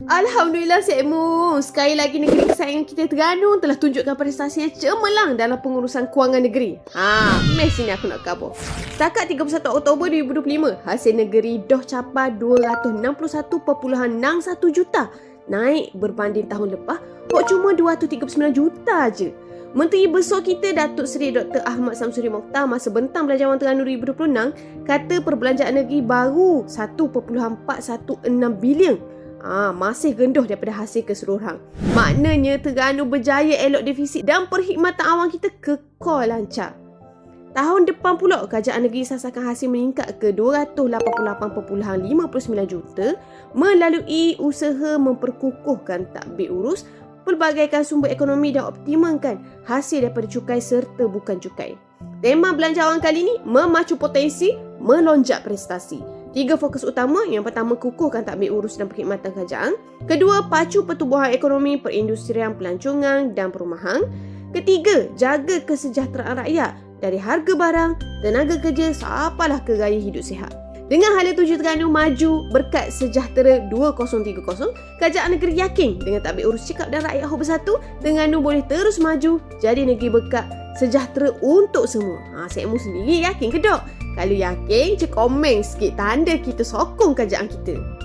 Alhamdulillah Cik Mu. Sekali lagi negeri kesayangan kita Terengganu telah tunjukkan prestasi yang cemerlang dalam pengurusan kewangan negeri. Ha, mes sini aku nak khabar. Setakat 31 Oktober 2025, hasil negeri dah capai 261.61 juta. Naik berbanding tahun lepas, kok cuma 239 juta je. Menteri Besar kita Datuk Seri Dr. Ahmad Samsuri Mokhtar masa bentang belanjawan Terengganu 2026 kata perbelanjaan negeri baru 1.416 bilion Ah, masih gendoh daripada hasil keseluruhan. Maknanya Terengganu berjaya elok defisit dan perkhidmatan awam kita kekal lancar. Tahun depan pula kerajaan negeri sasakan hasil meningkat ke 288.59 juta melalui usaha memperkukuhkan takbir urus, pelbagaikan sumber ekonomi dan optimalkan hasil daripada cukai serta bukan cukai. Tema belanjawan kali ini memacu potensi, melonjak prestasi. Tiga fokus utama, yang pertama kukuhkan takbir urus dan perkhidmatan kerajaan. Kedua, pacu pertumbuhan ekonomi, perindustrian, pelancongan dan perumahan. Ketiga, jaga kesejahteraan rakyat dari harga barang, tenaga kerja, sapalah ke gaya hidup sihat. Dengan hala tuju Terengganu maju berkat sejahtera 2030, kerajaan negeri yakin dengan takbir urus cekap dan rakyat hub bersatu, Terengganu boleh terus maju jadi negeri berkat sejahtera untuk semua. Ha, saya mu sendiri yakin ke tak? Kalau yakin, je komen sikit tanda kita sokong kerajaan kita.